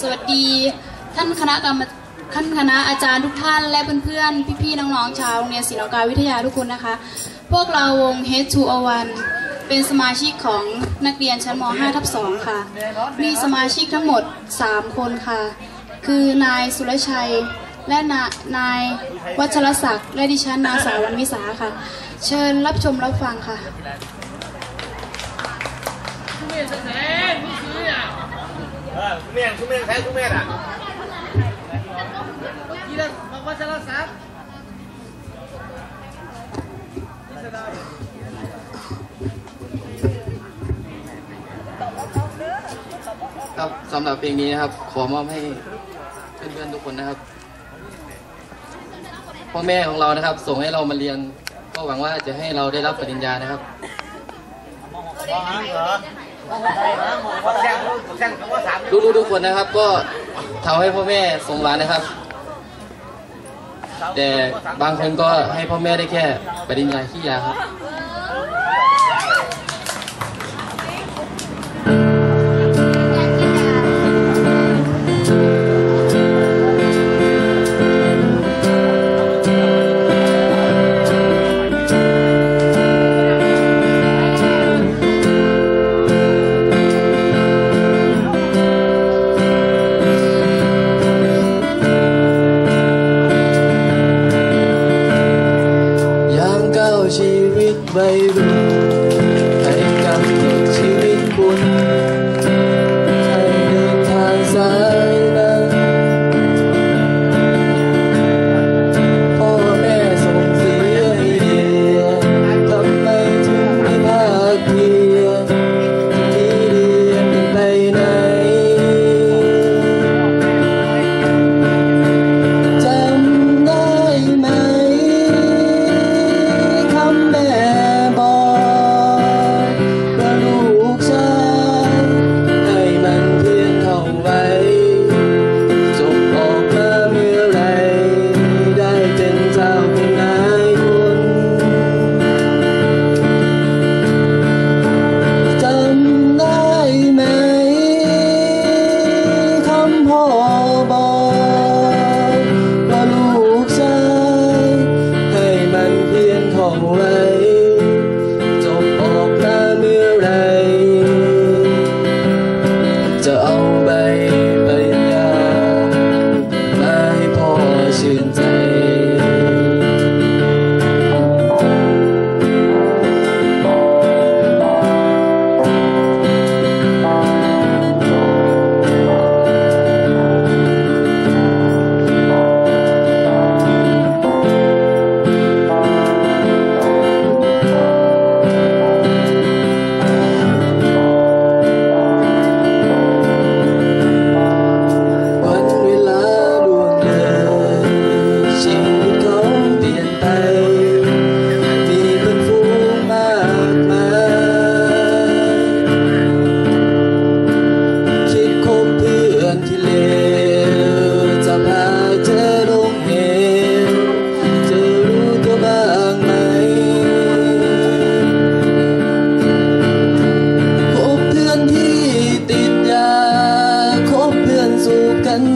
สวัสดีท่านคณะกรรมท่านคณะอาจารย์ทุกท่านและเพื่อนๆ พี่ๆ น้องๆ ชาวโรงเรียนศิลปกรวิทยาทุกคนนะคะ พวกเราวง H2O1 เป็นสมาชิกของนักเรียนชั้นม .5 ทับ2ค่ะ มีสมาชิกทั้งหมด 3 คนค่ะ คือนายสุรชัย และนานายวัชรศักดิ์และดิฉันนางสาววันวิสาค่ะ เชิญรับชมรับฟังค่ะ ทุเมียนทุเมียนแท้ทุเมียนอะกีฬามัอกรชลาสามนี่จะได้ครับสำหรับเพลงนี้นะครับ ขอมอบให้เพื่อนๆทุกคนนะครับพ่อแม่ของเรานะครับ ส่งให้เรามาเรียน ก็หวังว่าจะให้เราได้รับปริญญานะครับมองหกเหรอ ลูกๆทุกคนนะครับ ก็ทำให้พ่อแม่สมหวังนะครับ แต่บางคนก็ให้พ่อแม่ได้แค่ปริญญาขี้ยาครับ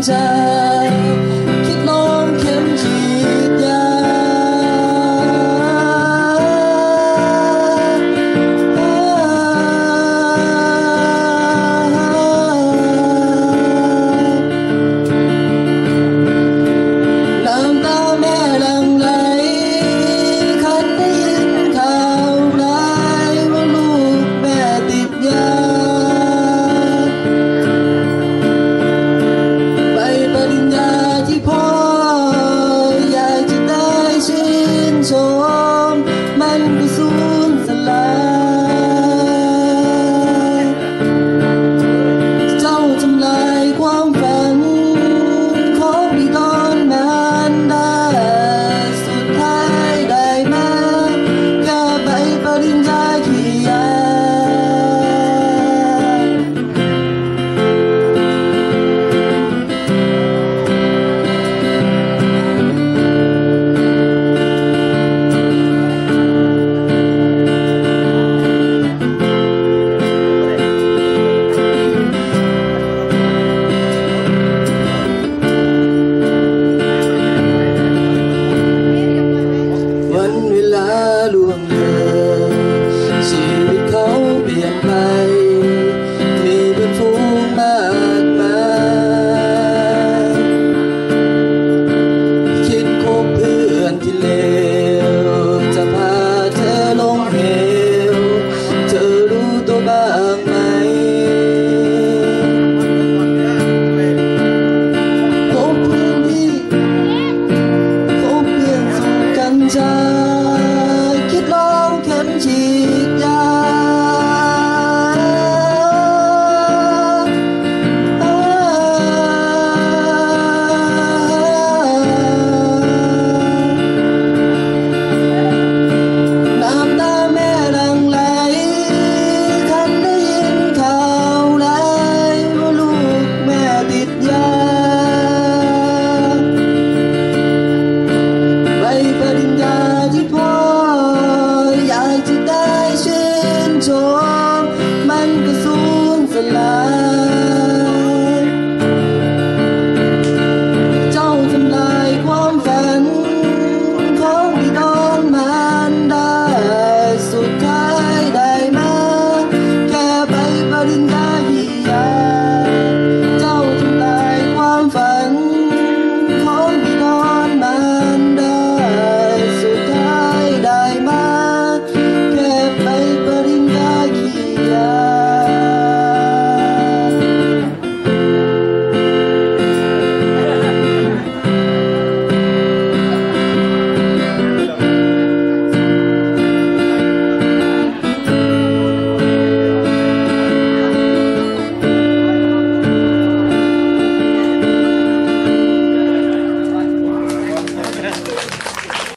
ที่ One